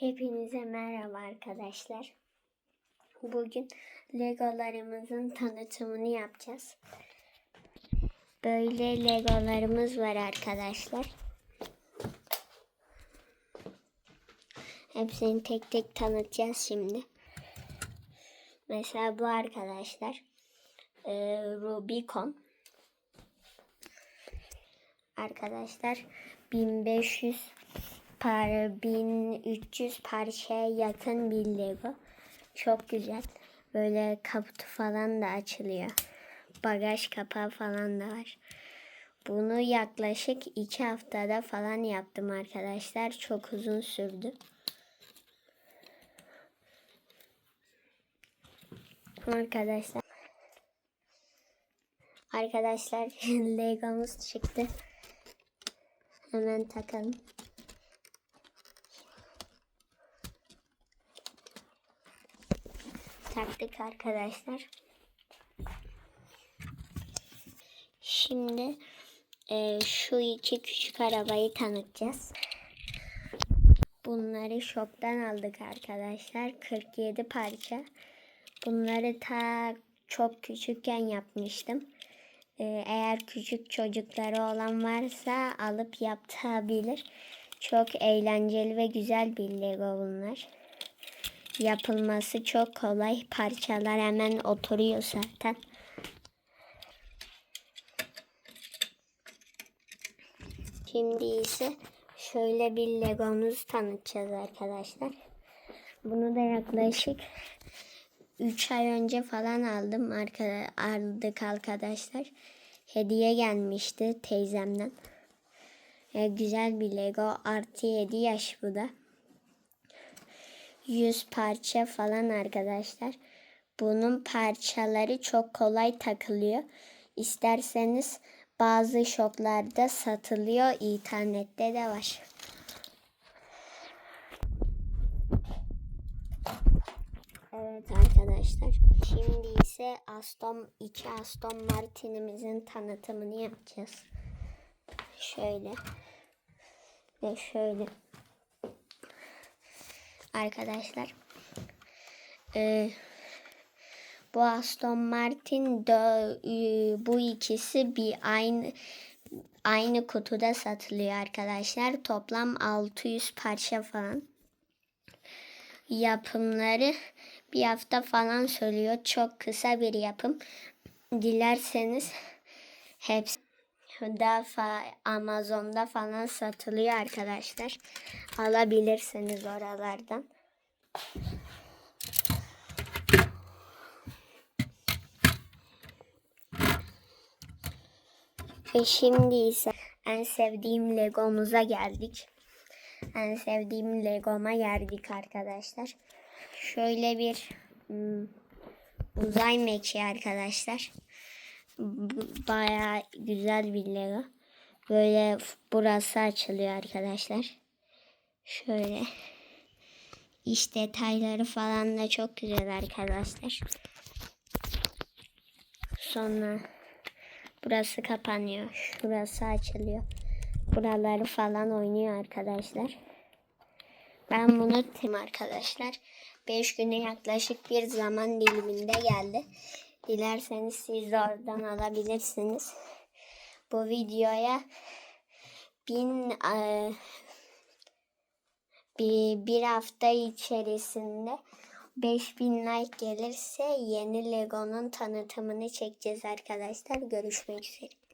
Hepinize merhaba arkadaşlar. Bugün Legolarımızın tanıtımını yapacağız. Böyle Legolarımız var arkadaşlar. Hepsini tek tek tanıtacağız şimdi. Mesela bu arkadaşlar e, Rubicon. Arkadaşlar 1500 par 1300 parçaya yakın bir Lego. Çok güzel. Böyle kaputu falan da açılıyor. Bagaj kapağı falan da var. Bunu yaklaşık iki haftada falan yaptım arkadaşlar. Çok uzun sürdü. Arkadaşlar. Arkadaşlar Legomuz çıktı. Hemen takalım. Taktık arkadaşlar. Şimdi e, şu iki küçük arabayı tanıtacağız. Bunları shop'tan aldık arkadaşlar. 47 parça. Bunları ta çok küçükken yapmıştım. E, eğer küçük çocukları olan varsa alıp yaptırabilir. Çok eğlenceli ve güzel bir Lego bunlar. Yapılması çok kolay. Parçalar hemen oturuyor zaten. Şimdi ise şöyle bir Legomuz tanıtacağız arkadaşlar. Bunu da yaklaşık 3 ay önce falan aldım. Aldık arkadaşlar. Hediye gelmişti teyzemden. Güzel bir Lego. Artı 7 yaş bu da. 100 parça falan arkadaşlar. Bunun parçaları çok kolay takılıyor. İsterseniz bazı shoplarda satılıyor. İnternette de var. Evet arkadaşlar. Şimdi ise Aston 2 Aston Martin'imizin tanıtımını yapacağız. Şöyle ve şöyle arkadaşlar. Ee, bu Aston Martin dö, bu ikisi bir aynı aynı kutuda satılıyor arkadaşlar. Toplam 600 parça falan. Yapımları bir hafta falan sürüyor. Çok kısa bir yapım. Dilerseniz hepsi da Amazon'da falan satılıyor arkadaşlar. Alabilirsiniz oralardan. Ve şimdi ise en sevdiğim Lego'muza geldik. En sevdiğim Lego'ma geldik arkadaşlar. Şöyle bir hmm, uzay mekiği arkadaşlar. Baya güzel bir Lego. Böyle burası açılıyor arkadaşlar. Şöyle. İş detayları falan da çok güzel arkadaşlar. Sonra burası kapanıyor. Şurası açılıyor. Buraları falan oynuyor arkadaşlar. Ben bunu tim arkadaşlar. 5 güne yaklaşık bir zaman diliminde geldi. Dilerseniz siz oradan alabilirsiniz. Bu videoya bin e, bir, bir hafta içerisinde 5000 like gelirse yeni Lego'nun tanıtımını çekeceğiz arkadaşlar. Görüşmek üzere.